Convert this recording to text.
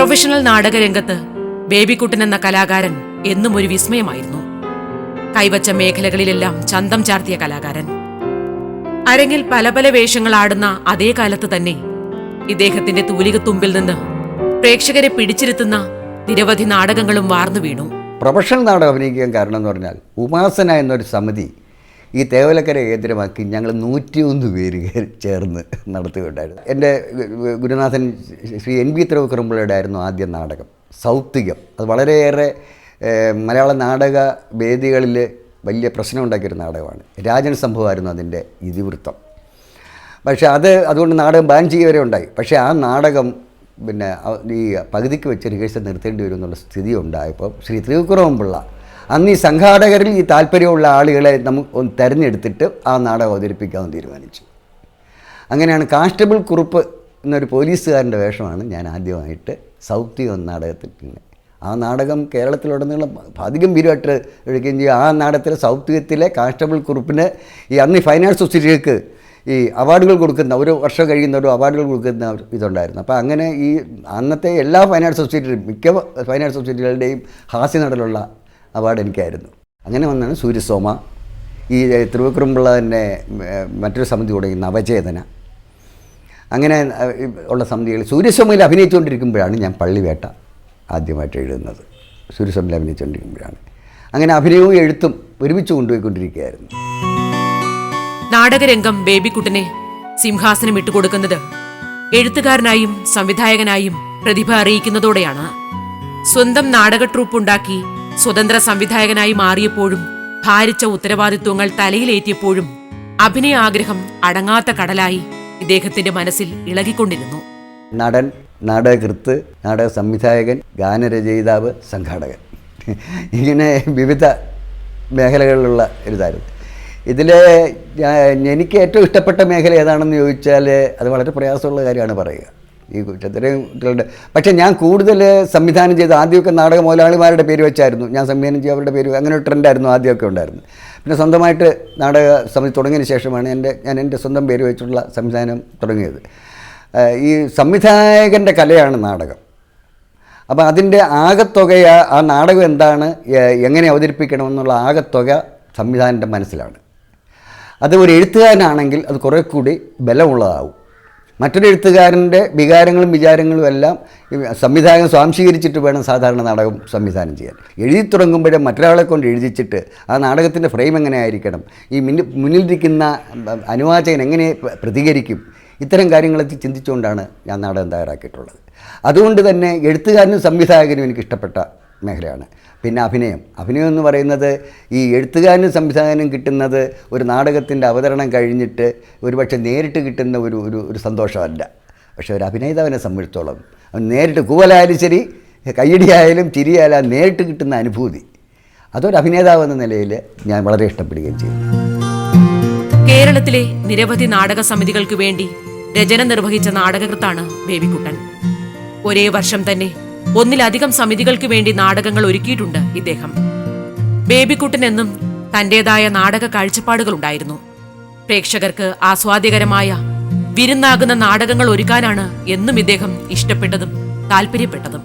Professional നാടകരംഗത്ത് Babykuttan എന്ന കലാകാരൻ എന്നും ഒരു വിസ്മയമായിരുന്നു. കൈവച്ച മേഖലകളിലെല്ലാം ചന്തം ചാർത്തിയ കലാകാരൻ. അരങ്ങിൽ പല പല വേഷങ്ങൾ ആടുന്ന അതേ കാലത്ത് തന്നെ ഇദ്ദേഹത്തിന്റെ തൂലികത്തുമ്പിൽ നിന്ന് പ്രേക്ഷകരെ പിടിച്ചിരുത്തുന്ന നിരവധി നാടകങ്ങളും വാർന്നു വീണു. പ്രൊഫഷണൽ നാടകം അഭിനയിക്കാൻ കാരണം എന്ന് പറഞ്ഞാൽ ഉപാസന എന്നൊരു സമിതി ഈ തേവലക്കര കേന്ദ്രമാക്കി ഞങ്ങൾ നൂറ്റിയൊന്ന് പേര് ചേർന്ന് നടത്തുകയുണ്ടായിരുന്നു. എന്റെ ഗുരുനാഥൻ ശ്രീ എൻ വി തിരുവക്കറുമ്പിളയുടെ ആയിരുന്നു ആദ്യ നാടകം സൗത്തികം. അത് വളരെയേറെ മലയാള നാടക വേദികളിൽ വലിയ പ്രശ്നം പ്രശ്നമുണ്ടാക്കിയൊരു നാടകമാണ്. രാജൻ സംഭവമായിരുന്നു അതിന്റെ ഇതിവൃത്തം. പക്ഷേ അത് അതുകൊണ്ട് നാടകം ബാൻ ചെയ്യുക ഉണ്ടായി. പക്ഷേ ആ നാടകം പിന്നെ ഈ പകുതിക്ക് വെച്ച് റിഹേഴ്സൽ നിർത്തേണ്ടി വരും എന്നുള്ള സ്ഥിതി ഉണ്ടായപ്പോൾ ശ്രീ തിരുക്കുറവൻപിള്ള അന്ന് ഈ സംഘാടകരിൽ ഈ താല്പര്യമുള്ള ആളുകളെ നമുക്ക് തിരഞ്ഞെടുത്തിട്ട് ആ നാടകം അവതരിപ്പിക്കാമെന്ന് തീരുമാനിച്ചു. അങ്ങനെയാണ് കാൺസ്റ്റബിൾ കുറുപ്പ് എന്നൊരു പോലീസുകാരന്റെ വേഷമാണ് ഞാൻ ആദ്യമായിട്ട് സൗത്തികം നാടകത്തിൽ പിന്നെ ആ നാടകം കേരളത്തിലുടനീളം അധികം അതിഗംഭീരമായിട്ട് എടുക്കുകയും ചെയ്യും ആ നാടകത്തിലെ സൗത്തികത്തിലെ കാൺസ്റ്റബിൾ കുറുപ്പിന് ഈ അന്ന് ഫൈനാൻസ് സൊസൈറ്റികൾക്ക് ഈ അവാർഡുകൾ കൊടുക്കുന്ന ഒരു വർഷം കഴിയുന്ന ഒരു അവാർഡുകൾ കൊടുക്കുന്ന ഇതുണ്ടായിരുന്നു. അപ്പോൾ അങ്ങനെ ഈ അന്നത്തെ എല്ലാ ഫൈനാൻസ് സൊസൈറ്റികളും മിക്ക ഫൈനാൻസ് സൊസൈറ്റികളുടെയും ഹാസ്യ നടലുള്ള അവാർഡ് എനിക്കായിരുന്നു അങ്ങനെ വന്നാണ് സൂര്യസോമ. ഈ തിരുവക്കുറുമ്പുള്ള തന്നെ മറ്റൊരു സമിതി തുടങ്ങി നവചേതന. അങ്ങനെ ഉള്ള സമിതികൾ സൂര്യസോമയിൽ അഭിനയിച്ചുകൊണ്ടിരിക്കുമ്പോഴാണ് ഞാൻ പള്ളിവേട്ട ആദ്യമായിട്ട് എഴുതുന്നത്. സൂര്യസോമയിൽ അഭിനയിച്ചുകൊണ്ടിരിക്കുമ്പോഴാണ്. അങ്ങനെ അഭിനയവും എഴുത്തും ഒരുമിച്ച് കൊണ്ടുപോയിക്കൊണ്ടിരിക്കുകയായിരുന്നു. നാടകരംഗം ബേബിക്കുട്ടനെ സിംഹാസനം ഇട്ടുകൊടുക്കുന്നത് എഴുത്തുകാരനായും സംവിധായകനായും പ്രതിഭ അറിയിക്കുന്നതോടെയാണ്. സ്വന്തം നാടക ട്രൂപ്പ് ഉണ്ടാക്കി സ്വതന്ത്ര സംവിധായകനായി മാറിയപ്പോഴും ഭാരിച്ച ഉത്തരവാദിത്വങ്ങൾ തലയിലേറ്റിയപ്പോഴും അഭിനയ ആഗ്രഹം അടങ്ങാത്ത കടലായി ഇദ്ദേഹത്തിന്റെ മനസ്സിൽ ഇളകിക്കൊണ്ടിരുന്നു. നടൻ നാടകകൃത്ത് നാടക സംവിധായകൻ ഗാനരചയിതാവ് സംഘാടകൻ. ഇങ്ങനെ വിവിധ മേഖലകളിലുള്ള ഒരിതായിരുന്നു ഇതിൽ എനിക്ക് ഏറ്റവും ഇഷ്ടപ്പെട്ട മേഖല ഏതാണെന്ന് ചോദിച്ചാൽ അത് വളരെ പ്രയാസമുള്ള കാര്യമാണ് പറയുക. ഈ കുറ്റത്തിലെയും കുട്ടികളുടെ പക്ഷേ ഞാൻ കൂടുതൽ സംവിധാനം ചെയ്ത ആദ്യമൊക്കെ നാടക മുതലാളിമാരുടെ പേര് വെച്ചായിരുന്നു. ഞാൻ സംവിധാനം ചെയ്ത് അവരുടെ പേര് അങ്ങനെ ഒരു ട്രെൻഡായിരുന്നു ആദ്യമൊക്കെ ഉണ്ടായിരുന്നു പിന്നെ സ്വന്തമായിട്ട് നാടക സമിതി തുടങ്ങിയതിന് ശേഷമാണ് എന്റെ ഞാൻ എന്റെ സ്വന്തം പേര് വെച്ചുള്ള സംവിധാനം തുടങ്ങിയത്. ഈ സംവിധായകന്റെ കലയാണ് നാടകം. അപ്പോൾ അതിന്റെ ആകത്തുകയ ആ നാടകം എന്താണ് എങ്ങനെ അവതരിപ്പിക്കണമെന്നുള്ള ആകത്തുക സംവിധാനന്റെ മനസ്സിലാണ്. അത് ഒരു എഴുത്തുകാരനാണെങ്കിൽ അത് കുറേ കൂടി ബലമുള്ളതാവും. മറ്റൊരു എഴുത്തുകാരന്റെ വികാരങ്ങളും വിചാരങ്ങളും എല്ലാം സംവിധായകൻ സ്വാംശീകരിച്ചിട്ട് വേണം സാധാരണ നാടകം സംവിധാനം ചെയ്യാൻ. എഴുതി തുടങ്ങുമ്പോഴേ മറ്റൊരാളെ കൊണ്ട് എഴുതിച്ചിട്ട് ആ നാടകത്തിന്റെ ഫ്രെയിം എങ്ങനെ ആയിരിക്കണം ഈ മുന്നിൽ മുന്നിലിരിക്കുന്ന അനുവാചകൻ എങ്ങനെ പ്ര- പ്രതികരിക്കും? ഇത്തരം കാര്യങ്ങളെ ചിന്തിച്ചുകൊണ്ടാണ് ഞാൻ നാടകം തയ്യാറാക്കിയിട്ടുള്ളത്. അതുകൊണ്ട് തന്നെ എഴുത്തുകാരനും സംവിധായകനും എനിക്ക് ഇഷ്ടപ്പെട്ട മേഖലയാണ്. പിന്നെ അഭിനയം. അഭിനയം എന്ന് പറയുന്നത് ഈ എഴുത്തുകാരനും സംവിധായകനും കിട്ടുന്നത് ഒരു നാടകത്തിന്റെ അവതരണം കഴിഞ്ഞിട്ട് ഒരുപക്ഷെ നേരിട്ട് കിട്ടുന്ന ഒരു ഒരു ഒരു സന്തോഷമല്ല. പക്ഷേ ഒരു അഭിനേതാവിനെ സംബന്ധിച്ചോളം അവൻ നേരിട്ട് കൂവലായാലും ശരി കയ്യടിയായാലും ചിരിയായാലും നേരിട്ട് കിട്ടുന്ന അനുഭൂതി. അതൊരു അഭിനേതാവ് എന്ന നിലയിൽ ഞാൻ വളരെ ഇഷ്ടപ്പെടുകയും ചെയ്തു. കേരളത്തിലെ നിരവധി നാടക സമിതികൾക്ക് വേണ്ടി രചന നിർവഹിച്ച നാടകകൃത്താണ് ബേബിക്കുട്ടൻ. ഒരേ വർഷം തന്നെ ഒന്നിലധികം സമിതികൾക്ക് വേണ്ടി നാടകങ്ങൾ ഒരുക്കിയിട്ടുണ്ട് ഇദ്ദേഹം. ബേബിക്കുട്ടൻ എന്നും തന്റേതായ നാടക കാഴ്ചപ്പാടുകളുണ്ടായിരുന്നു പ്രേക്ഷകർക്ക് ആസ്വാദ്യകരമായ വിരുന്നാകുന്ന നാടകങ്ങൾ ഒരുക്കാനാണ് എന്നും ഇദ്ദേഹം ഇഷ്ടപ്പെട്ടതും താല്പര്യപ്പെട്ടതും.